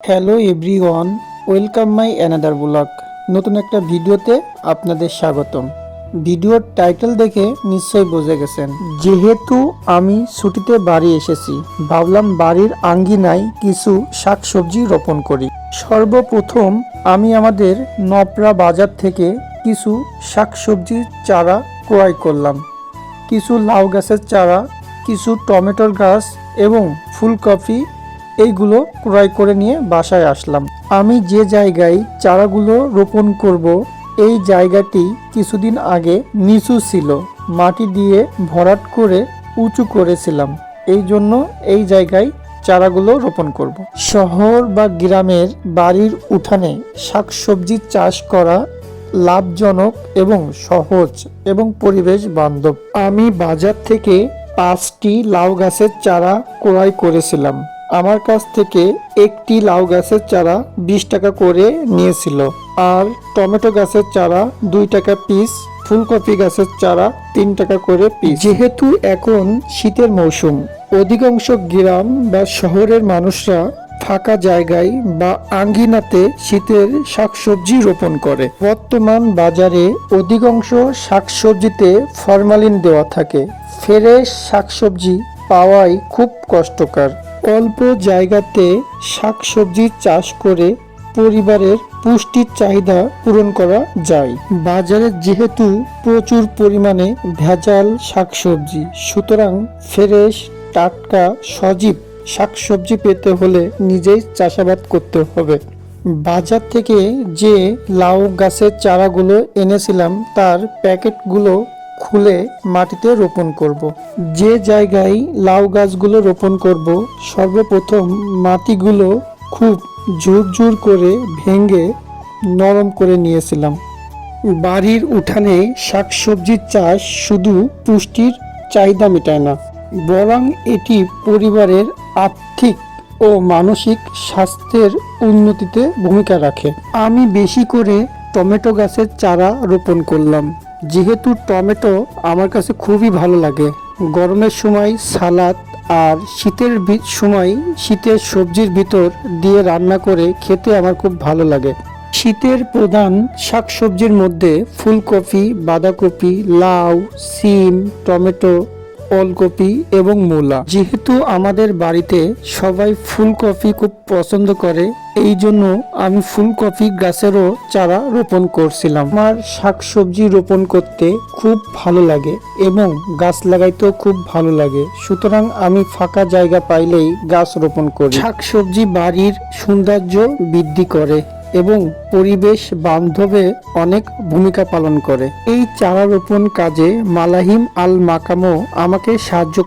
Hello everyone welcome my another blog নতুন একটা ভিডিওতে আপনাদের স্বাগতম। ভিডিওর টাইটেল দেখে নিশ্চয়ই বুঝে গেছেন। যেহেতু আমি ছুটিতে বাড়ি এসেছি, ভাবলাম বাড়ির আঙ্গিনায় কিছু শাকসবজি রোপণ করি। সর্বপ্রথম আমি আমাদের নপরা বাজার থেকে কিছু শাকসবজির চারা ক্রয় করলাম। কিছু লাউ গাছের চারা, কিছু টমেটোর গাছ এবং ফুলকপি এইগুলো ক্রয় করে নিয়ে বাসায় আসলাম। আমি যে জায়গায় চারাগুলো রোপণ করব, এই জায়গাটি কিছুদিন আগে নিচু ছিল। মাটি দিয়ে ভরাট করে উঁচু করেছিলাম। এই জন্য এই জায়গায় চারাগুলো রোপণ করব। শহর বা গ্রামের বাড়ির উঠানে শাকসবজি চাষ করা লাভজনক এবং সহজ এবং পরিবেশ বান্ধব। আমি বাজার থেকে পাঁচটি লাউ গাছের চারা ক্রয় করেছিলাম। আমার কাছ থেকে একটি লাউ গাছের চারা বিশ টাকা করে নিয়েছিল। আর টমেটো গাছের চারা দুই টাকা পিস ফুলকপি গাছের চারা তিন টাকা করে পিস যেহেতু এখন শীতের মৌসুম, অধিকাংশ গ্রাম বা শহরের মানুষরা ফাঁকা জায়গায় বা আঙ্গিনাতে শীতের শাকসবজি রোপণ করে। বর্তমান বাজারে অধিকাংশ শাকসবজিতে ফরমালিন দেওয়া থাকে। ফ্রেশ শাকসবজি পাওয়াই খুব কষ্টকর। অল্প জায়গাতে শাকসবজি চাষ করে পরিবারের পুষ্টির চাহিদা পূরণ করা যায়। বাজারে যেহেতু প্রচুর পরিমাণে ভেজাল শাকসবজি, সুতরাং ফ্রেশ, টাটকা, সজীব শাকসবজি পেতে হলে নিজেই চাষাবাদ করতে হবে। বাজার থেকে যে লাউ গাছের চারাগুলো এনেছিলাম, তার প্যাকেটগুলো খুলে মাটিতে রোপণ করব। যে জায়গায় লাউ গাছগুলো রোপণ করব, সর্বপ্রথম মাটিগুলো খুব ঝুরঝুর করে ভেঙে নরম করে নিয়েছিলাম। বাড়ির উঠানে শাকসবজির চাষ শুধু পুষ্টির চাহিদা মেটায় না, বরং এটি পরিবারের আর্থিক ও মানসিক স্বাস্থ্যের উন্নতিতে ভূমিকা রাখে। আমি বেশি করে টমেটো গাছের চারা রোপণ করলাম। যেহেতু টমেটো আমার কাছে খুবই ভালো লাগে, গরমের সময় সালাদ আর শীতের সময় শীতের সবজির ভিতর দিয়ে রান্না করে খেতে আমার খুব ভালো লাগে। শীতের প্রধান শাকসবজির মধ্যে ফুলকপি, বাঁধাকপি, লাউ, সিম, টমেটো ওলকপি এবং মূলা। যেহেতু আমাদের বাড়িতে সবাই ফুলকপি খুব পছন্দ করে, এই জন্য আমি ফুলকপি গাছেরও চারা রোপণ করছিলাম। আমার শাকসবজি রোপণ করতে খুব ভালো লাগে এবং গাছ লাগাইতেও খুব ভালো লাগে। সুতরাং আমি ফাঁকা জায়গা পাইলেই গাছ রোপণ করি। শাকসবজি বাড়ির সৌন্দর্য বৃদ্ধি করে। এবং পরিবেশ বান্ধবে অনেক ভূমিকা পালন করে। এই চারা রোপণ কাজে মালাহিম আল মাকামো আমাকে সাহায্য